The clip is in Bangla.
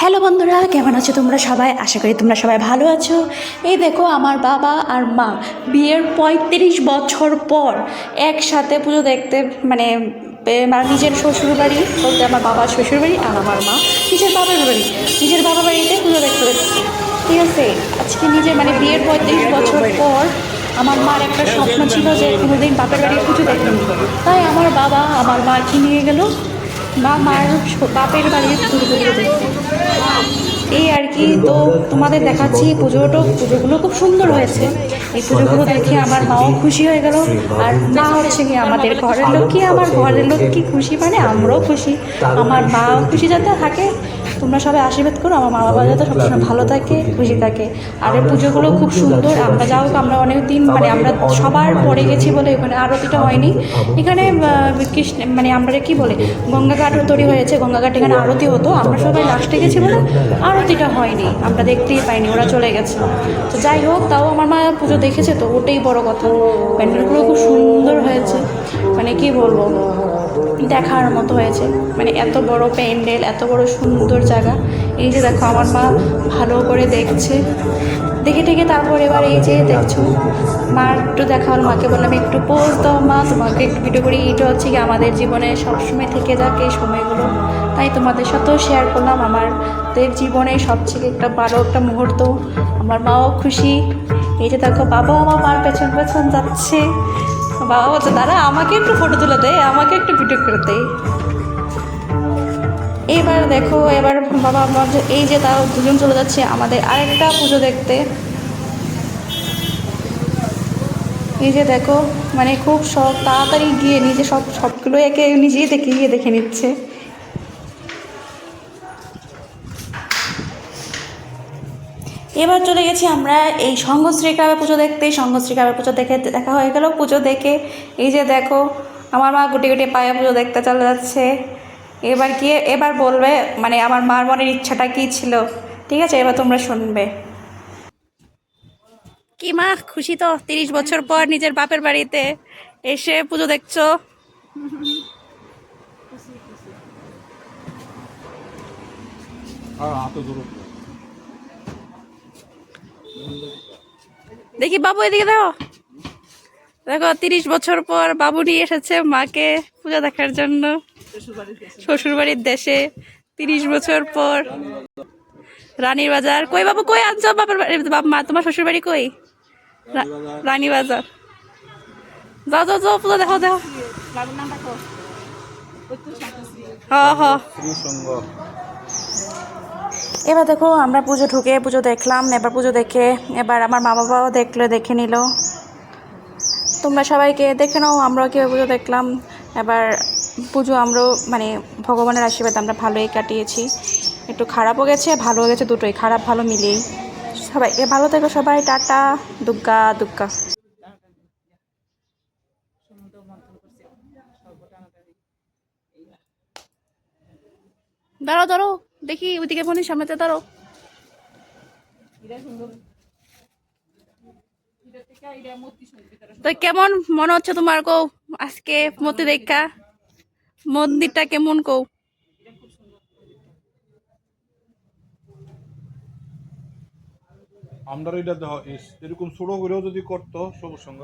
হ্যালো বন্ধুরা, কেমন আছো তোমরা সবাই? আশা করি তোমরা সবাই ভালো আছো। এই দেখো, আমার বাবা আর মা বিয়ের পঁয়ত্রিশ বছর পর একসাথে পুজো দেখতে মানে নিজের শ্বশুর বাড়ি বলতে আমার বাবার শ্বশুর বাড়ি আর আমার মা নিজের বাবার বাড়ি। নিজের বাবা বাড়িতে পুজো দেখতে ঠিক আছে? আজকে নিজের মানে বিয়ের পঁয়ত্রিশ বছর পর আমার মার একটা স্বপ্ন ছিল যে কোনোদিন বাপের বাড়ি পুজো দেখেনি তাই আমার বাবা আমার মাকে নিয়ে গেল। মা মার বাপের বাড়ির পুজো পুজো দেখতে। এই আর কি, তো তোমাদের দেখাচ্ছি পুজোটো। পুজোগুলো খুব সুন্দর হয়েছে। এই পুজোগুলো দেখে আমার মাও খুশি হয়ে গেল। আর মা হচ্ছে কি আমাদের ঘরের লোক। কি আমার ঘরের লোক কি খুশি? মানে আমরাও খুশি। আমার মাও খুশি যাতে থাকে। তোমরা সবাই আশীর্বাদ করো আমার মা বাবা যাতে সবসময় ভালো থাকে খুশি। থাকে। আর এই পুজোগুলো খুব সুন্দর আমরা যাও আমরা অনেক দিন মানে আমরা সবার পরে গেছি বলে ওখানে আরতিটা হয়নি। এখানে কৃষ্ণ মানে আমরা কি বলে গঙ্গাঘাটও তৈরি হয়েছে গঙ্গাঘাট এখানে আরতি হতো। আমরা সবাই লাস্টে গেছি বলে আরতিটা হয়নি। আমরা দেখতেই পাইনি ওরা চলে গেছে। তো যাই হোক তাও আমার মা পুজো দেখেছে তো ওটাই বড় কথা। প্যান্ডেলগুলো খুব সুন্দর হয়েছে। মানে কি বলব দেখার মতো হয়েছে। মানে এত বড় প্যান্ডেল এত বড় সুন্দর জায়গা। এই যে দেখো, আমার মা ভালো করে দেখছে। দেখে টেকে তারপর এবার এই যে দেখছ মা একটু দেখা হলো, মাকে বললাম, একটু পোজ দাও মা, তোমাকে একটু ভিডিও করি। এটা হচ্ছে কি, আমাদের জীবনে সবসময় থেকে যাক এই সময়গুলো। তাই তোমাদের সাথেও শেয়ার করলাম, আমাদের জীবনে সবথেকে একটা ভালো একটা মুহূর্ত। আমার মাও খুশি। এই যে দেখো, বাবাও আমার মার পেছন পেছন যাচ্ছে। বাবা বলছে, দাঁড়া, আমাকে একটু ফটো তুলে দেয় আমাকে একটু ভিডিও করে দে। এবার দেখো, এবার বাবা আমার এই যে তাও দুজন চলে যাচ্ছে, আমাদের আরেকটা পুজো দেখতে। এই যে দেখো মানে খুব সব তাড়াতাড়ি গিয়ে নিজে সব, সবগুলো একে নিজেই দেখে, গিয়ে দেখে নিচ্ছে। এবার চলে গেছি আমরা এই সঙ্গশ্রী ক্লাবে পুজো দেখতে। সঙ্গশ্রী ক্লাবে পুজো দেখে দেখা হয়ে গেল পুজো দেখে। এই যে দেখো, আমার মা গুটি গুটি পায়ে পুজো দেখতে চলে যাচ্ছে। এবার গিয়ে এবার বলবে মানে আমার মার মনের ইচ্ছাটা কী ছিল? ঠিক আছে এবার তোমরা শুনবে। কি মা খুশি তো? তিরিশ বছর পর নিজের বাপের বাড়িতে এসে পুজো দেখছ? দেখি বাবু এদিকে দেখো দেখো, তিরিশ বছর পর বাবু নিয়ে এসেছে মাকে পূজা দেখার জন্য। শ্বশুর বাড়ির দেশে তিরিশ বছর পর। রানীর বাজার। কই বাবু, কই আনছো বাবার বাড়ি? মা, তোমার শ্বশুর বাড়ি কই রানী বাজার। যাও যাও যাও, পূজা দেখো দেখো এবার দেখো, আমরা পুজো ঢুকে পুজো দেখলাম, এবার পুজো দেখে, এবার আমার মা বাবাও দেখল, দেখে নিল। তোমরা সবাইকে দেখে নাও, আমরাও কীভাবে পুজো দেখলাম। এবার পুজো আমরাও মানে ভগবানের আশীর্বাদ আমরা ভালোই কাটিয়েছি। একটু খারাপও গেছে, ভালোও গেছে, দুটোই খারাপ, ভালো মিলিয়েই। সবাই, এ ভালো থেকো সবাই, টাটা, দুগ্গা দুগ্গা। দাঁড়াও দাঁড়াও, দেখি ওইদিকে ফোনের সামনেতে দাঁড়াও। তো কেমন মনে হচ্ছে তোমার কৌ আজকে মতি দেখা? মন্দিরটা কেমন কৌ? আমরা এটা এরকম ছোট করেও যদি করতো সবুজ সঙ্গ